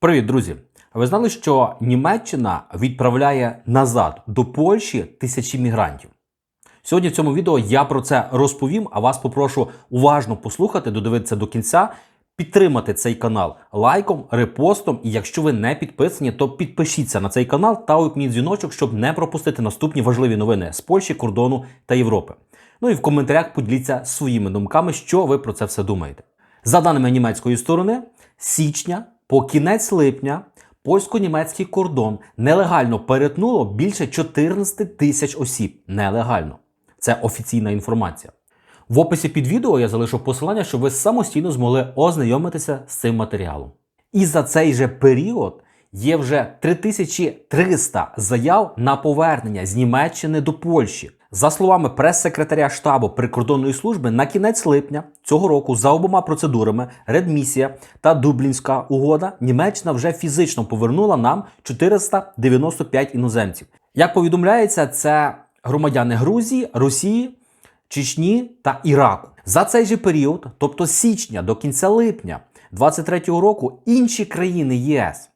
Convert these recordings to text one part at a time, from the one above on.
Привіт, друзі! Ви знали, що Німеччина відправляє назад до Польщі тисячі мігрантів? Сьогодні в цьому відео я про це розповім, а вас попрошу уважно послухати, додивитися до кінця, підтримати цей канал лайком, репостом. І якщо ви не підписані, то підпишіться на цей канал та увімкніть дзвіночок, щоб не пропустити наступні важливі новини з Польщі, кордону та Європи. Ну і в коментарях поділіться своїми думками, що ви про це все думаєте. За даними німецької сторони, січня по кінець липня польсько-німецький кордон нелегально перетнуло більше 14 тисяч осіб. Нелегально. Це офіційна інформація. В описі під відео я залишу посилання, щоб ви самостійно змогли ознайомитися з цим матеріалом. І за цей же період є вже 3300 заяв на повернення з Німеччини до Польщі. За словами прес-секретаря штабу прикордонної служби, на кінець липня цього року за обома процедурами редмісія та Дублінська угода Німеччина вже фізично повернула нам 495 іноземців. Як повідомляється, це громадяни Грузії, Росії, Чечні та Іраку. За цей же період, тобто з січня до кінця липня 2023 року, інші країни ЄС,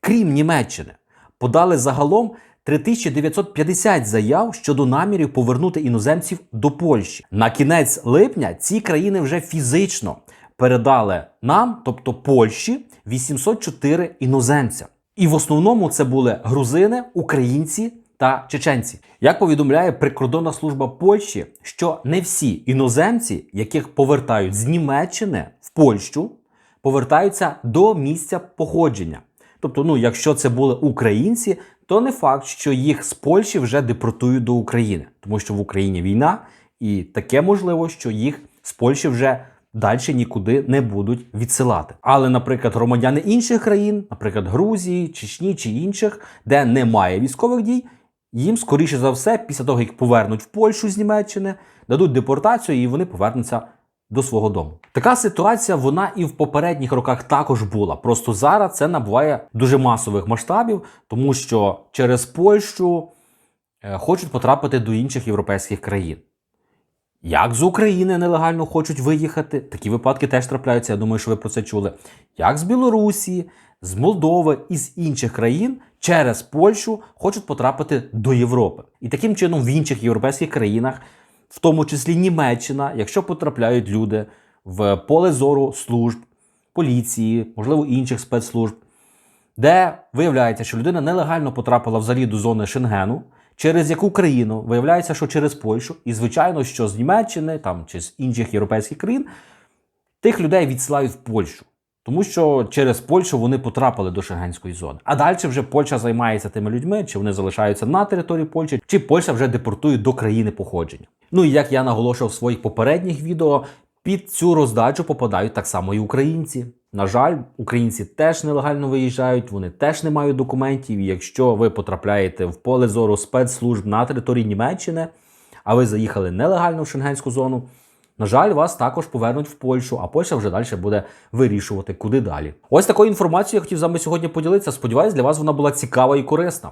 крім Німеччини, подали загалом 3950 заяв щодо намірів повернути іноземців до Польщі. На кінець липня ці країни вже фізично передали нам, тобто Польщі, 804 іноземця. І в основному це були грузини, українці та чеченці. Як повідомляє прикордонна служба Польщі, що не всі іноземці, яких повертають з Німеччини в Польщу, повертаються до місця походження. Тобто, ну, якщо це були українці, то не факт, що їх з Польщі вже депортують до України, тому що в Україні війна, і таке можливо, що їх з Польщі вже далі нікуди не будуть відсилати. Але, наприклад, громадяни інших країн, наприклад, Грузії, Чечні чи інших, де немає військових дій, їм, скоріше за все, після того, як повернуть в Польщу з Німеччини, дадуть депортацію і вони повернуться до свого дому. Така ситуація вона і в попередніх роках також була. Просто зараз це набуває дуже масових масштабів, тому що через Польщу е, хочуть потрапити до інших європейських країн. Як з України нелегально хочуть виїхати, такі випадки теж трапляються. Я думаю, що ви про це чули. Як з Білорусі, з Молдови і з інших країн через Польщу хочуть потрапити до Європи. І таким чином в інших європейських країнах, в тому числі Німеччина, якщо потрапляють люди в поле зору служб, поліції, можливо, інших спецслужб, де виявляється, що людина нелегально потрапила взагалі до зони Шенгену, через яку країну виявляється, що через Польщу, і звичайно, що з Німеччини там чи з інших європейських країн тих людей відсилають в Польщу. Тому що через Польщу вони потрапили до шенгенської зони. А далі вже Польща займається тими людьми, чи вони залишаються на території Польщі, чи Польща вже депортує до країни походження. Ну і як я наголошував в своїх попередніх відео, під цю роздачу попадають так само і українці. На жаль, українці теж нелегально виїжджають, вони теж не мають документів. І якщо ви потрапляєте в поле зору спецслужб на території Німеччини, а ви заїхали нелегально в шенгенську зону. На жаль, вас також повернуть в Польщу, а Польща вже далі буде вирішувати, куди далі. Ось такою інформацією я хотів з вами сьогодні поділитися. Сподіваюсь, для вас вона була цікава і корисна.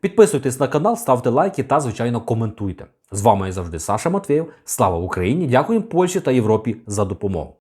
Підписуйтесь на канал, ставте лайки та, звичайно, коментуйте. З вами завжди Саша Матвєєв. Слава Україні! Дякуємо Польщі та Європі за допомогу.